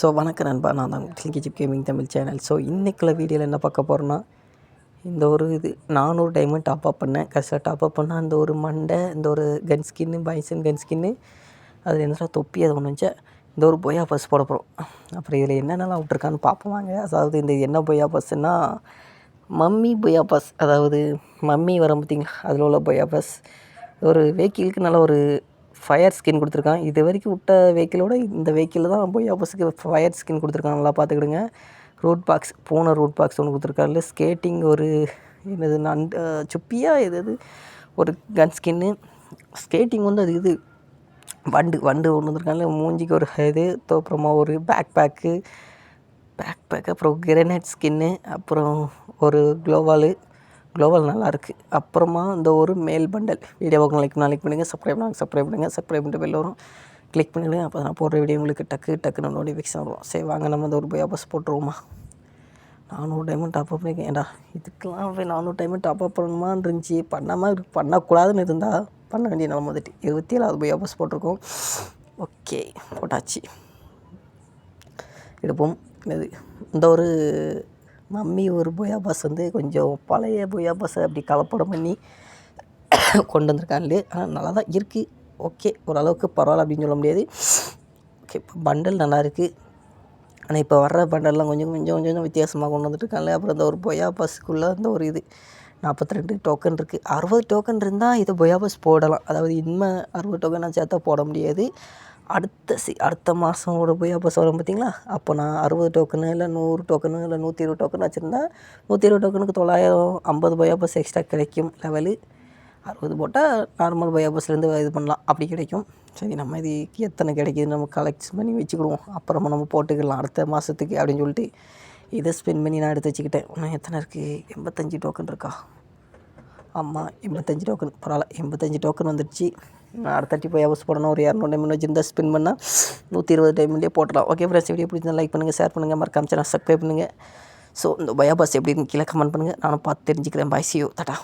So வணக்கம் நண்பா. நான் தான் கிஜிப் கேமிங் தமிழ் சேனல் ஸோ இன்றைக்குள்ள வீடியோவில் என்ன பார்க்க போகிறோன்னா இந்த ஒரு இது நானூறு டைமண்ட் டாப் அப் பண்ணேன். கடைசியாக டாப் அப் பண்ணால் அந்த ஒரு மண்டை இந்த ஒரு கன் ஸ்கின்னு பைசன் கன் ஸ்கின்னு அது என்ன தொப்பி அது ஒன்று வச்சேன் இந்த ஒரு பொயா பஸ் போட போகிறோம் அப்புறம் இதில் என்னென்னலாம் விட்ருக்கான்னு பார்ப்போம் வாங்க. அதாவது இந்த என்ன பொயா பஸ்ஸுன்னா மம்மி பொயா பஸ் அதாவது மம்மி வரும் பார்த்திங்களா? அதில் உள்ள பொயா பஸ் ஒரு வெஹிக்கிளுக்கு நல்ல ஒரு ஃபயர் ஸ்கின் கொடுத்துருக்கான். இது வரைக்கும் விட்ட வெஹிக்கிளோட இந்த வெஹிக்கிளில் தான் போய் ஆப்போஸுக்கு ஃபயர் ஸ்கின் கொடுத்துருக்காங்க நல்லா பார்த்துக்கிடுங்க. ரூட் பாக்ஸ் போன ரூட் பாக்ஸ் ஒன்று கொடுத்துருக்காரு ஸ்கேட்டிங் ஒரு என்னது நண்டு சுப்பியாக எது ஒரு கன் ஸ்கின்னு ஸ்கேட்டிங் வந்து அது இது வண்டு வண்டு ஒன்று வந்துருக்காங்க மூஞ்சிக்கு ஒரு இது அப்புறமா ஒரு பேக் பேக்கு பேக் பேக் அப்புறம் கிரனைட் ஸ்கின்னு அப்புறம் ஒரு க்ளோவாலு குளோபல் நல்லாயிருக்கு அப்புறமா இந்த ஒரு மேல் பண்டல் வீடியோ பார்க்க லைக் லைக் பண்ணுங்கள் சப்ஸ்கிரைப் பண்ணுங்கள் சப்ஸ்கிரைப் பண்ணுங்கள் சப்ஸ்கிரைப் பண்ணிட்டு வெளில வரும். கிளிக் பண்ணிவிடுங்க அப்போ நான் போடுற வீடியோ உங்களுக்கு டக்கு டக்குன்னு நோட்டிஃபிகேஷன் வரும். சரி வாங்க. நம்ம இந்த ஒரு பையா பஸ் போட்டுருவோமா? நானூறு டைமும் டாப் அப் பண்ணியிருக்கேன் ஏண்டா இதுக்கெல்லாம் போய் நானூறு டைமும் டாப் அப் பண்ணணுமான்னு இருந்துச்சு? பண்ணாமல் பண்ணக்கூடாதுன்னு இருந்தால் பண்ண வேண்டிய நிலம வந்துட்டு. இருபத்தி ஏழாவது பையா பஸ் போட்டிருக்கோம். ஓகே போட்டாச்சு. எடுப்போம். இது இந்த ஒரு மம்மி ஒரு புயா பஸ் வந்து கொஞ்சம் பழைய புயா பஸ்ஸை அப்படி கலப்படம் பண்ணி கொண்டு வந்திருக்காங்களே ஆனால் நல்லா தான் இருக்குது ஓகே ஓரளவுக்கு பரவாயில்ல அப்படின்னு சொல்ல முடியாது. ஓகே இப்போ பண்டல் நல்லா இருக்குது ஆனால் இப்போ வர்ற பண்டல்லாம் கொஞ்சம் கொஞ்சம் கொஞ்சம் கொஞ்சம் வித்தியாசமாக கொண்டு வந்துட்டுருக்காங்களே அப்புறம் இந்த ஒரு பொயா பஸ்ஸுக்குள்ளே அந்த ஒரு இது நாற்பத்தி ரெண்டு டோக்கன் இருக்குது அறுபது டோக்கன் இருந்தால் இதை பொயா பஸ் போடலாம். அதாவது இனிமேல் அறுபது டோக்கனாக சேர்த்தா போட முடியாது. அடுத்த சி அடுத்த மாதம் ஒரு போய் அப்போ வரும் பார்த்தீங்களா அப்போ நான் அறுபது டோக்கனு இல்லை நூறு டோக்கனு இல்லை நூற்றி இருபது டோக்கன் வச்சுருந்தா நூற்றி இருபது டோக்கனுக்கு தொள்ளாயிரம் ஐம்பது பையா பஸ் எக்ஸ்ட்ரா கிடைக்கும் லெவலு அறுபது போட்டால் நார்மல் பையா பஸ்லேருந்து இது பண்ணலாம். அப்படி கிடைக்கும். சரி நம்ம இது எத்தனை கிடைக்கிது நம்ம கலெக்ட் பண்ணி வச்சுக்கிடுவோம். அப்புறமா நம்ம போட்டுக்கலாம். அடுத்த மாதத்துக்கு அப்படின்னு சொல்லிட்டு இதை ஸ்பெண்ட் பண்ணி நான் எடுத்து வச்சுக்கிட்டேன். இன்னும் எத்தனை இருக்குது எண்பத்தஞ்சு டோக்கன் இருக்கா? ஆமாம் எண்பத்தஞ்சு டோக்கன் பரவாயில்ல எண்பத்தஞ்சு டோக்கன் வந்துடுச்சு. நான் அடுத்தட்டி போய் ஹவர்ஸ் போடணும். ஒரு இரநூறு டைம் வச்சுருந்தா ஸ்பின் பண்ணால் நூற்றி இருபது டைம்லேயே போட்டலாம் ஓகே ஃப்ரெண்ட்ஸ் வீடியோ பிடிச்சிருந்தா லைக் பண்ணுங்கள் ஷேர் பண்ணுங்கள் மறக்காம சேனல் சப்ஸ்கிரைப் பண்ணுங்கள் ஸோ இந்த பயோபாஸ் எப்படின்னு கீழே கமெண்ட் பண்ணுங்கள் நானும் பார்த்து தெரிஞ்சுக்கிறேன். பாய் சியூ தட்டா